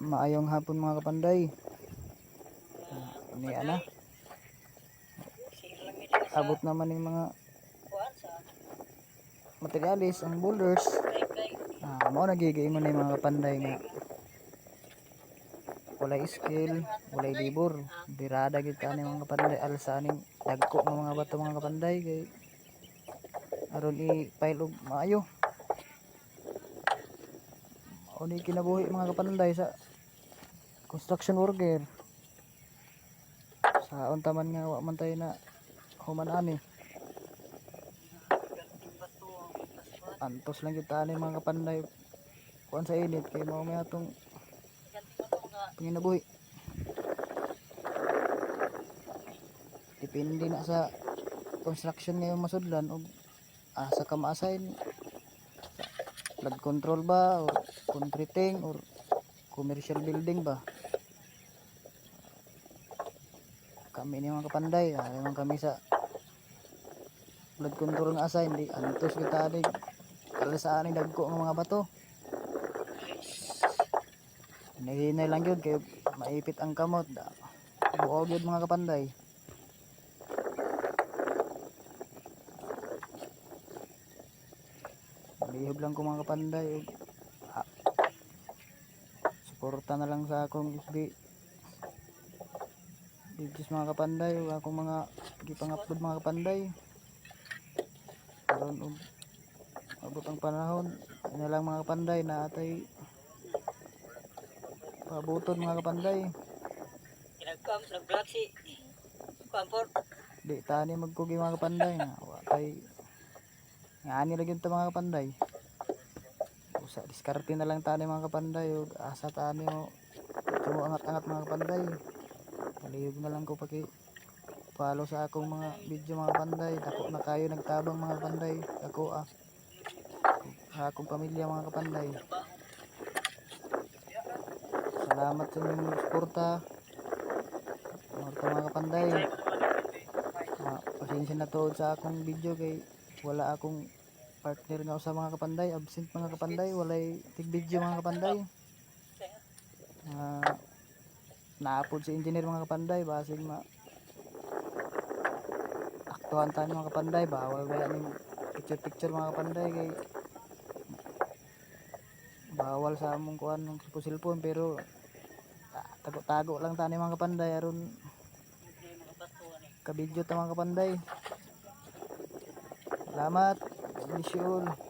Maayong hapon mga kapanday. Ni ana, abot naman yung mga materialis, ang boulders. Ah, mao nagigay mo na yung mga kapanday nga walay skill, walay libur. Birada gid ka ni mga kapanday alsa ning dagko ng mga bato mga kapanday kay aron i-pile og maayo. O ni kinabuhi mga kapanday sa construction worker. Sa unta man nga wa man tayo na human ani. Antos lang kita ani mga kapanday. Kuan sa init kay mao may atong panginabuhi. Depende na sa construction ngayon masudlan o ah, sa kama-assign sa flood control ba or concreting or commercial building ba kami ni mga kapanday ah, naman kami sa flood control nga assign di antos kita anig kala sa aning dagko ng mga bato Hinahinay lang yun kay maipit ang kamot. Buog yun mga kapanday. Malihog lang ko mga kapanday. Suporta na lang sa akong FB. Videos mga kapanday. ug akong mga gipang-upload mga kapanday. Karon ug abot ang panahon. Ano lang mga kapanday na atay pabuton mga kapanday. Kinagkam, nag-vlog si Kampor. Di tani magkugi mga kapanday nga wa tay nga ani lang yun ta mga kapanday. Usa diskarte na lang tani mga kapanday asa tani mo sumo angat-angat mga kapanday. Palihog na lang ko paki follow sa akong mga video mga kapanday. Dako na kayo nagtabang mga kapanday. Ako ah. Sa akong pamilya mga kapanday. Salamat sa inyong suporta. Mga kapanday. Ah, pasensya na to sa akong video kay wala akong partner nga sa mga kapanday absent mga kapanday walay tig video mga kapanday. Ah naapod si engineer mga kapanday basig ma aktuhan tayo mga kapanday bawal wala ning picture picture mga kapanday kay bawal sa among kuan ng cellphone pero ah, tago-tago lang tani mga kapanday aron kabidyo ta mga kapanday. Salamat Ничего.